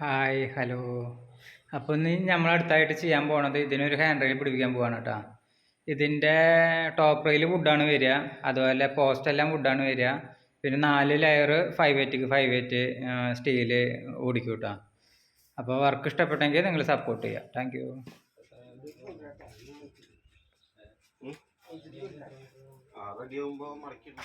Hi hello. അപ്പോൾ ഇന്ന് നമ്മൾ അടുത്തായിട്ട് ചെയ്യാൻ പോണത് ഇതിനൊരു ഹാൻഡ് റെയിൽ പിടിപ്പിക്കാൻ പോവാണ് കേട്ടോ. ഇതിന്റെ ടോപ്പ് റെയിൽ വുഡാണ് വരിക. അതുപോലെ പോസ്റ്റ് എല്ലാം വുഡാണ് വരിക. പിന്നെ നാല് layer five eight five eight steel ഓടിക്കും കേട്ടോ. അപ്പോൾ വർക്ക് ഇഷ്ടപ്പെട്ടെങ്കിൽ നിങ്ങൾ സപ്പോർട്ട് ചെയ്യുക താങ്ക് യു റെഡി മടക്കിടും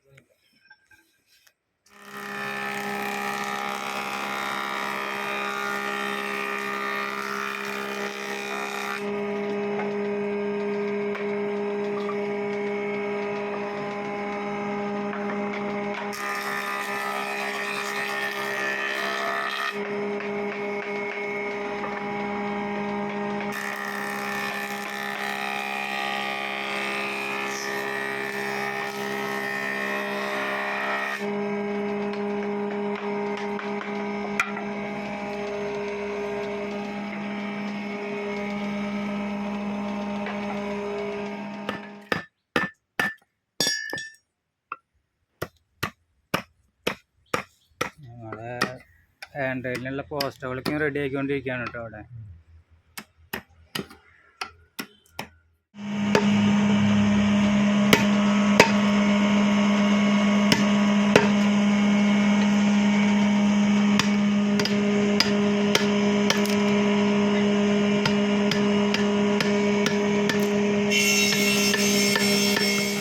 നമ്മളെ ഹാൻഡ് റെയിലിനുള്ള പോസ്റ്റുകളൊക്കെ റെഡി ആക്കിക്കൊണ്ടിരിക്കുകയാണ് കേട്ടോ അവിടെ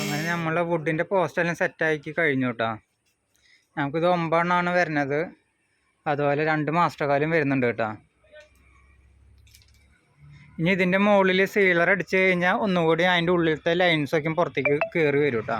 അങ്ങനെ നമ്മളെ വുഡിന്റെ പോസ്റ്റെല്ലാം സെറ്റാക്കി കഴിഞ്ഞു കേട്ടോ നമുക്കിത് ഒമ്പതെണ്ണമാണ് വരുന്നത്. അതുപോലെ രണ്ട് മാസ്റ്റർ കാലും വരുന്നുണ്ട് കേട്ടോ ഇനി ഇതിന്റെ മുകളിൽ സീലർ അടിച്ച് കഴിഞ്ഞാൽ ഒന്നുകൂടി അതിന്റെ ഉള്ളിലത്തെ ലൈൻസൊക്കെ പുറത്തേക്ക് കയറി വരും കേട്ടോ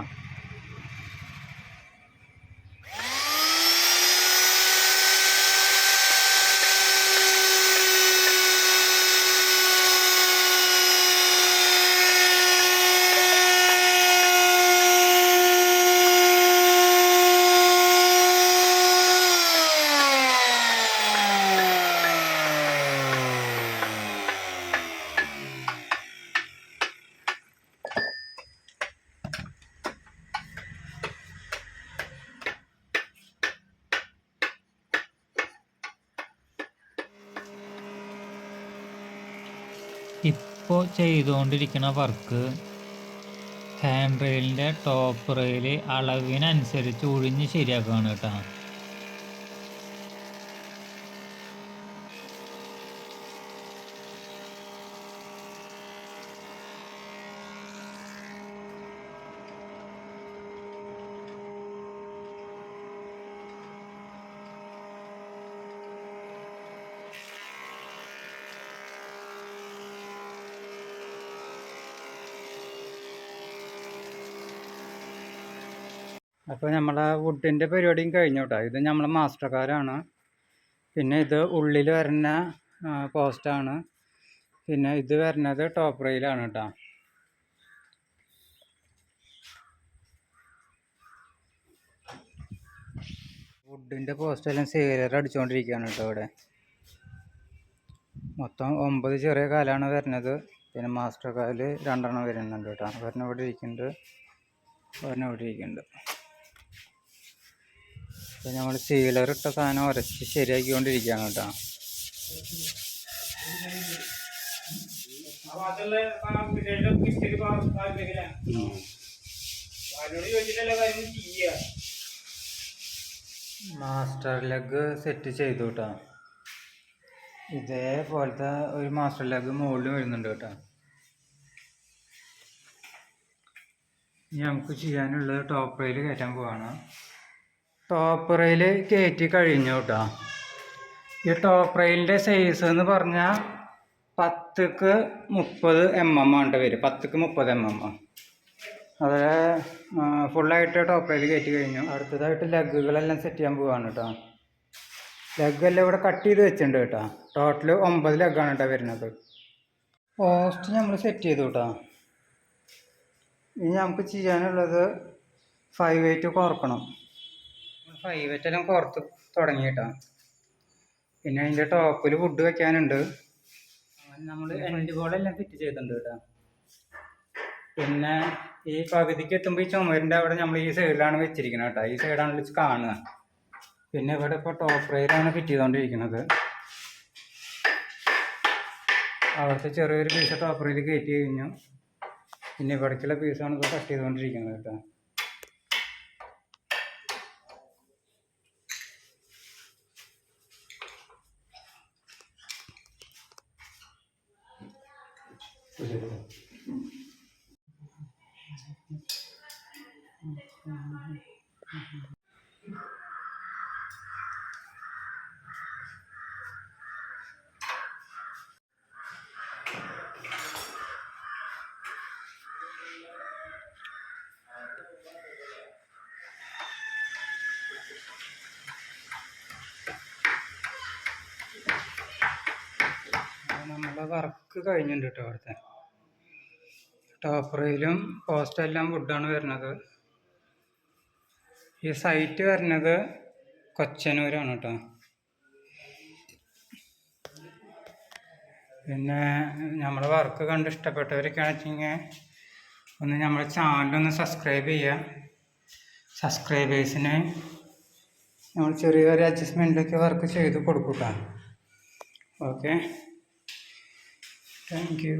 ഇപ്പോൾ ചെയ്തുകൊണ്ടിരിക്കുന്ന വർക്ക് ഹാൻഡ് റെയിലിന്റെ ടോപ്പ് റെയിൽ അളവിനനുസരിച്ച് ഒഴിഞ്ഞ് ശരിയാക്കുകയാണ് കേട്ടോ. അപ്പോൾ നമ്മളെ വുഡിന്റെ പരിപാടിയും കഴിഞ്ഞു ഇത് നമ്മളെ മാസ്റ്റർ കാരാണ് പിന്നെ ഇത് ഉള്ളിൽ വരുന്ന പോസ്റ്റാണ് പിന്നെ ഇത് വരുന്നത് ടോപ്പ് റെയിലാണ് കേട്ടോ വുഡിന്റെ പോസ്റ്റെല്ലാം സീലർ അടിച്ചുകൊണ്ടിരിക്കുകയാണ് കേട്ടോ ഇവിടെ. മൊത്തം ഒമ്പത് ചെറിയ കാലാണ് വരുന്നത് പിന്നെ മാസ്റ്റർ കാൽ രണ്ടെണ്ണം വരുന്നുണ്ട് കേട്ടോ ഒരെണ്ണം ഇവിടെ ഇരിക്കുന്നുണ്ട്. ഒരെണ്ണം ഇവിടെ ഇരിക്കുന്നുണ്ട്. അപ്പോൾ നമ്മൾ സീലറിട്ട സാധനം ഉരച്ച് ശരിയാക്കിക്കൊണ്ടിരിക്കുകയാണ് കേട്ടോ. മാസ്റ്റർ ലെഗ് സെറ്റ് ചെയ്തു കേട്ടോ. ഇതേപോലത്തെ ഒരു മാസ്റ്റർ ലെഗ് മുകളിൽ വരുന്നുണ്ട് കേട്ടോ. ഇനി നമുക്ക് ചെയ്യാനുള്ളത് ടോപ്പ് റെയിൽ കയറ്റാൻ പോവാണ്. ടോപ്പ് റെയിൽ കയറ്റി കഴിഞ്ഞു കേട്ടോ ഈ ടോപ്പ് റെയിലിന്റെ സൈസ് എന്ന് പറഞ്ഞാൽ പത്തുക്ക് മുപ്പത് എം എം ആണ് വരും പത്തുക്ക് മുപ്പത് എം എം അത് ഫുള്ളായിട്ട് ടോപ്പ് റെയിൽ കയറ്റി കഴിഞ്ഞു. അടുത്തതായിട്ട് ലഗുകളെല്ലാം സെറ്റ് ചെയ്യാൻ പോവാണ് കേട്ടോ ലഗ്ഗെല്ലാം ഇവിടെ കട്ട് ചെയ്ത് വെച്ചിട്ടുണ്ട് കേട്ടോ ടോട്ടൽ ഒമ്പത് ലഗ്ഗാണ് കേട്ടോ വരുന്നത്. പോസ്റ്റ് നമ്മൾ സെറ്റ് ചെയ്തു കേട്ടോ ഇനി നമുക്ക് ചെയ്യാനുള്ളത് ഫൈവ് എയ്റ്റ് കുറക്കണം എല്ലാം പുറത്ത് തുടങ്ങി കേട്ടോ. പിന്നെ അതിന്റെ ടോപ്പിൽ ഫുഡ് വെക്കാനുണ്ട്. നമ്മൾ എൻഡ് ബോർഡെല്ലാം ഫിറ്റ് ചെയ്തിട്ടുണ്ട് കേട്ടോ. പിന്നെ ഈ പകുതിക്ക് എത്തുമ്പോൾ ഈ ചുമരിന്റെ അവിടെ നമ്മൾ ഈ സൈഡിലാണ് വെച്ചിരിക്കുന്നത് കേട്ടോ. ഈ സൈഡാണ് വെച്ച് കാണുക. പിന്നെ ഇവിടെ ഇപ്പോൾ ടോപ്പ് റെയിലാണ് ഫിറ്റ് ചെയ്തുകൊണ്ടിരിക്കുന്നത് അവിടുത്തെ ചെറിയൊരു പീസ് ടോപ്പ് റെയിൽ കയറ്റി കഴിഞ്ഞു. പിന്നെ ഇവിടേക്കുള്ള പീസാണ് ഇപ്പോൾ കട്ട് ചെയ്തുകൊണ്ടിരിക്കുന്നത് കേട്ടോ. നമ്മളെ വർക്ക് കഴിഞ്ഞിട്ടുണ്ട് കേട്ടോ അവിടുത്തെ. ടോപ്പ് റെയിലും പോസ്റ്റ് എല്ലാം വുഡാണ് വരുന്നത്. ഈ സൈറ്റ് വരുന്നത് കൊച്ചനൂരാണ് കേട്ടോ പിന്നെ നമ്മളെ വർക്ക് കണ്ട് ഇഷ്ടപ്പെട്ടവരൊക്കെയാണെന്ന് വെച്ചിങ്ങനെ ഒന്ന് നമ്മളെ ചാനലൊന്ന് സബ്സ്ക്രൈബ് ചെയ്യുക. സബ്സ്ക്രൈബേഴ്സിന് നമ്മൾ ചെറിയൊരു അഡ്ജസ്റ്റ്മെന്റൊക്കെ വർക്ക് ചെയ്ത് കൊടുക്കുക. Okay thank you